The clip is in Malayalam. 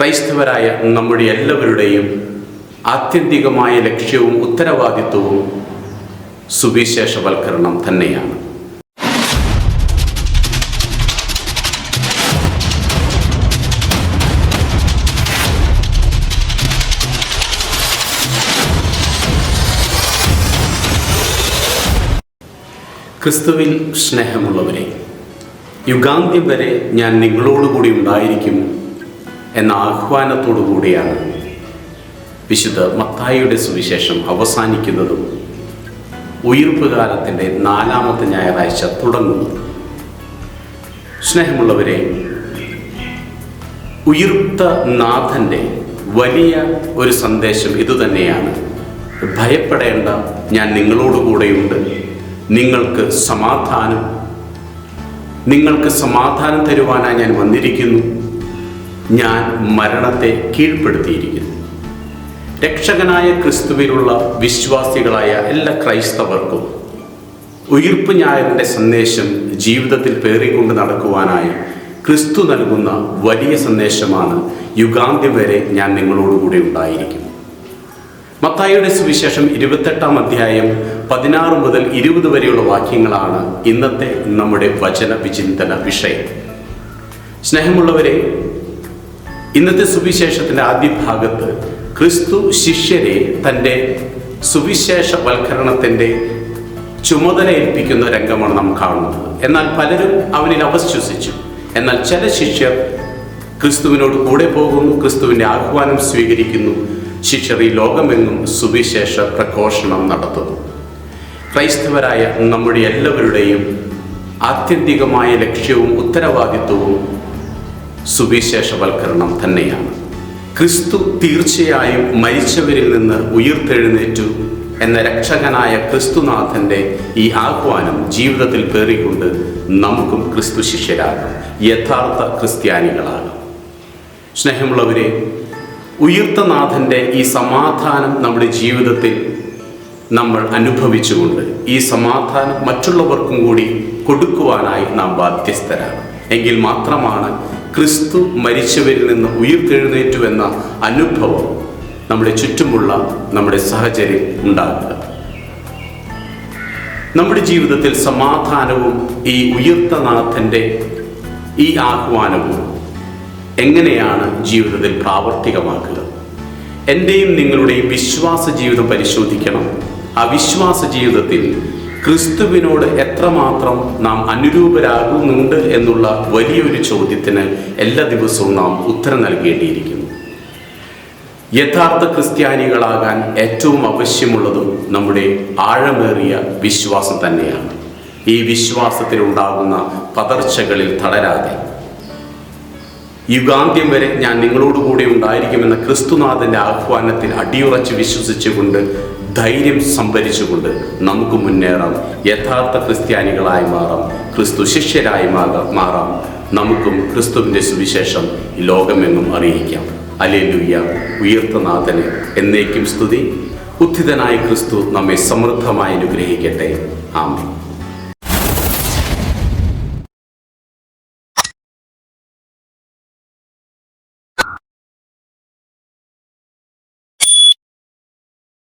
ക്രൈസ്തവരായ നമ്മുടെ എല്ലാവരുടെയും ആത്യന്തികമായ ലക്ഷ്യവും ഉത്തരവാദിത്വവും സുവിശേഷവൽക്കരണം തന്നെയാണ്. ക്രിസ്തുവിൽ സ്നേഹമുള്ളവരെ യുഗാന്ത്യം വരെ ഞാൻ നിങ്ങളോടുകൂടി ഉണ്ടായിരിക്കും എന്ന ആഹ്വാനത്തോടു കൂടിയാണ് വിശുദ്ധ മത്തായിയുടെ സുവിശേഷം അവസാനിക്കുന്നതും ഉയിർപ്പ് കാലത്തിന്റെ നാലാമത്തെ ഞായറാഴ്ച തുടങ്ങുന്നു സ്നേഹമുള്ളവരെ ഉയർത്ത നാഥന്റെ വലിയ ഒരു സന്ദേശം ഇതുതന്നെയാണ്. ഭയപ്പെടേണ്ട ഞാൻ നിങ്ങളോടുകൂടെയുണ്ട് നിങ്ങൾക്ക് സമാധാനം നിങ്ങൾക്ക് സമാധാനം തരുവാനായി ഞാൻ വന്നിരിക്കുന്നു. ഞാൻ മരണത്തെ കീഴ്പ്പെടുത്തിയിരിക്കുന്നു. രക്ഷകനായ ക്രിസ്തുവിലുള്ള വിശ്വാസികളായ എല്ലാ ക്രൈസ്തവർക്കും ഉയിർപ്പ് ഞായറിന്റെ സന്ദേശം ജീവിതത്തിൽ പേറിക്കൊണ്ട് നടക്കുവാനായി ക്രിസ്തു നൽകുന്ന വലിയ സന്ദേശമാണ് യുഗാന്ത്യം വരെ ഞാൻ നിങ്ങളോടുകൂടി ഉണ്ടായിരിക്കും മത്തായിയുടെ സുവിശേഷം ഇരുപത്തെട്ടാം അധ്യായം പതിനാറ് മുതൽ ഇരുപത് വരെയുള്ള വാക്യങ്ങളാണ് ഇന്നത്തെ നമ്മുടെ വചന വിചിന്തന വിഷയം. സ്നേഹമുള്ളവരെ ഇന്നത്തെ സുവിശേഷത്തിന്റെ ആദ്യ ഭാഗത്ത് ക്രിസ്തു ശിഷ്യരെ തന്റെ സുവിശേഷവൽക്കരണത്തിന്റെ ചുമതല ഏൽപ്പിക്കുന്ന രംഗമാണ് നാം കാണുന്നത്. എന്നാൽ പലരും അവനിൽ അവശ്വസിച്ചു എന്നാൽ ചില ശിഷ്യർ ക്രിസ്തുവിനോട് കൂടെ പോകുന്നു ക്രിസ്തുവിന്റെ ആഹ്വാനം സ്വീകരിക്കുന്നു. ശിഷ്യർ ഈ ലോകമെങ്ങും സുവിശേഷ പ്രഘോഷണം നടത്തുന്നു. ക്രൈസ്തവരായ നമ്മുടെ എല്ലാവരുടെയും ആത്യന്തികമായ ലക്ഷ്യവും ഉത്തരവാദിത്വവും സുവിശേഷവൽക്കരണം തന്നെയാണ്. ക്രിസ്തു തീർച്ചയായും മരിച്ചവരിൽ നിന്ന് ഉയർത്തെഴുന്നേറ്റു എന്ന രക്ഷകനായ ക്രിസ്തുനാഥന്റെ ഈ ആഹ്വാനം ജീവിതത്തിൽ പേറിക്കൊണ്ട് നമുക്കും ക്രിസ്തു ശിഷ്യരാകും യഥാർത്ഥ ക്രിസ്ത്യാനികളാകും. സ്നേഹമുള്ളവരെ ഉയർത്തനാഥന്റെ ഈ സമാധാനം നമ്മുടെ ജീവിതത്തിൽ നമ്മൾ അനുഭവിച്ചുകൊണ്ട് ഈ സമാധാനം മറ്റുള്ളവർക്കും കൂടി കൊടുക്കുവാനായി നാം ബാധ്യസ്ഥരാണ്. എങ്കിൽ മാത്രമാണ് ക്രിസ്തു മരിച്ചവരിൽ നിന്ന് ഉയർത്തെഴുന്നേറ്റു എന്ന അനുഭവം നമ്മുടെ ചുറ്റുമുള്ള നമ്മുടെ സാഹചര്യം ഉണ്ടാകുക നമ്മുടെ ജീവിതത്തിൽ സമാധാനവും ഈ ഉയർത്തനാഥന്റെ ഈ ആഹ്വാനവും എങ്ങനെയാണ് ജീവിതത്തിൽ പ്രാവർത്തികമാക്കുക? എന്റെയും നിങ്ങളുടെയും വിശ്വാസ ജീവിതം പരിശോധിക്കണം. ആ വിശ്വാസ ജീവിതത്തിൽ ക്രിസ്തുവിനോട് എത്രമാത്രം നാം അനുരൂപരാകുന്നുണ്ട് എന്നുള്ള വലിയൊരു ചോദ്യത്തിന് എല്ലാ ദിവസവും നാം ഉത്തരം നൽകേണ്ടിയിരിക്കുന്നു. യഥാർത്ഥ ക്രിസ്ത്യാനികളാകാൻ ഏറ്റവും ആവശ്യമുള്ളതും നമ്മുടെ ആഴമേറിയ വിശ്വാസം തന്നെയാണ്. ഈ വിശ്വാസത്തിൽ ഉണ്ടാകുന്ന പതർച്ചകളിൽ തളരാതെ. യുഗാന്ത്യം വരെ ഞാൻ നിങ്ങളോടുകൂടി ഉണ്ടായിരിക്കുമെന്ന ക്രിസ്തുനാഥന്റെ ആഹ്വാനത്തിൽ അടിയുറച്ച് വിശ്വസിച്ചുകൊണ്ട് ധൈര്യം സംഭരിച്ചുകൊണ്ട് നമുക്ക് മുന്നേറാം. യഥാർത്ഥ ക്രിസ്ത്യാനികളായി മാറാം. ക്രിസ്തു ശിഷ്യരായി മാറാം. നമുക്കും ക്രിസ്തുവിന്റെ സുവിശേഷം ഈ ലോകമെങ്ങും അറിയിക്കാം. അലേലുയ്യ ഉയർത്തനാഥന് എന്നേക്കും സ്തുതി. ഉത്ഥിതനായ ക്രിസ്തു നമ്മെ സമൃദ്ധമായി അനുഗ്രഹിക്കട്ടെ. ആമേ